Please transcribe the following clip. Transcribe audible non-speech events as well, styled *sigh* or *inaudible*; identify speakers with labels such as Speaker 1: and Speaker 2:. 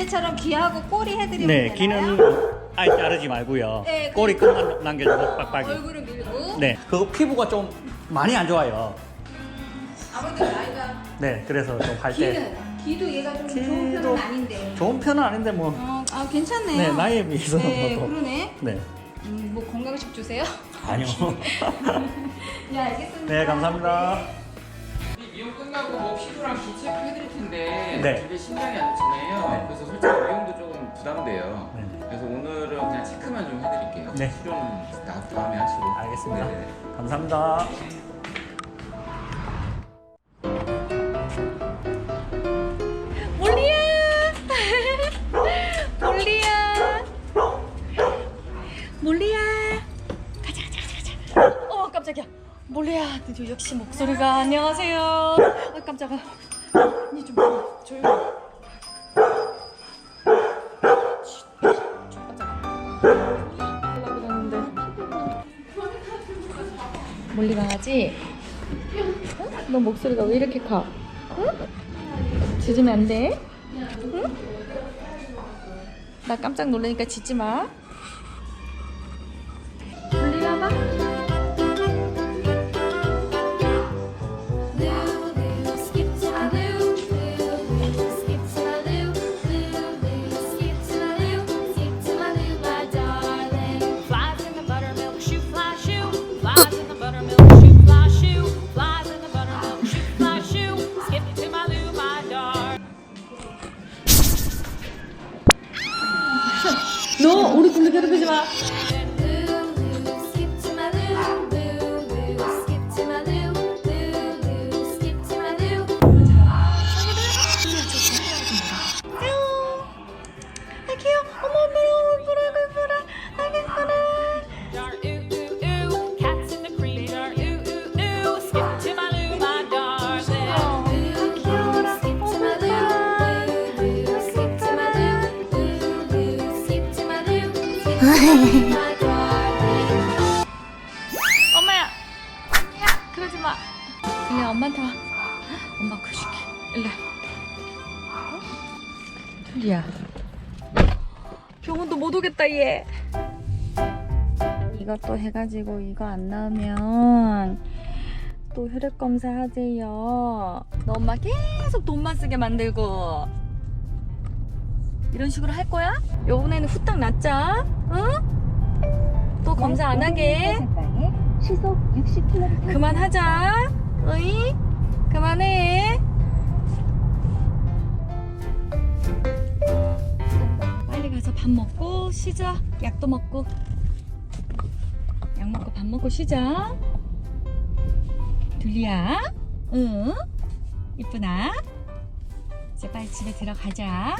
Speaker 1: 그때처럼 귀하고 꼬리 해드리면
Speaker 2: 네,
Speaker 1: 되나요?
Speaker 2: 귀는 아예 자르지 말고요.
Speaker 1: 네,
Speaker 2: 꼬리 끝만 남겨주고 빡빡이.
Speaker 1: 얼굴은 밀고
Speaker 2: 네, 그거 피부가 좀 많이 안 좋아요.
Speaker 1: 아무래도 나이가
Speaker 2: 네, 그래서 좀 할 때
Speaker 1: 귀는 귀도 얘가 좀 좋은 편은 아닌데
Speaker 2: 좋은 편은 아닌데 뭐,
Speaker 1: 어, 아 괜찮네요
Speaker 2: 네, 나이에 비해서는
Speaker 1: 네
Speaker 2: 뭐 또.
Speaker 1: 그러네
Speaker 2: 네,
Speaker 1: 음, 뭐 건강식 주세요?
Speaker 2: 아니요. *laughs*
Speaker 1: 네 알겠습니다
Speaker 2: 네, 감사합니다.
Speaker 3: 이 미용 끝나고 뭐 피부랑 귀 체크 해드릴 텐데
Speaker 2: 네.
Speaker 3: 되게 신경이 안 좋잖아요. 좀 해드릴게요.
Speaker 2: 네.
Speaker 3: 치료는 나 다음에 하시고.
Speaker 2: 알겠습니다.
Speaker 3: 네네.
Speaker 2: 감사합니다.
Speaker 1: 몰리야 몰리야 *laughs* 몰리야 가자 가자 가자 가자 어 깜짝이야 몰리야 드디어 역시 목소리가 안녕하세요 아 깜짝아 니좀 조용히 쉿, 깜짝아 몰리 강아지 어? 너 목소리가 왜 이렇게 커? 응? 짖으면 안 돼? 응? 나 깜짝 놀라니까 짖지 마. 너 우리 둘리 괴롭히지 마. 엄마야. 야 그러지 마. 일리 엄마한테 와. 엄마 그줄게. 일리. 둘리야. 병원도 못 오겠다 얘. 이것도 해가지고 이거 안 나오면 또 혈액 검사 하재요. 너 엄마 계속 돈만 쓰게 만들고 이런 식으로 할 거야? 요번에는 후딱 낫자. 응? 또 검사 안 하게.
Speaker 4: 시속 60km
Speaker 1: 그만하자. 어이? 그만해. 빨리 가서 밥 먹고 쉬자. 약도 먹고. 약 먹고 밥 먹고 쉬자. 둘리야? 응? 이쁘나? 이제 빨리 집에 들어가자.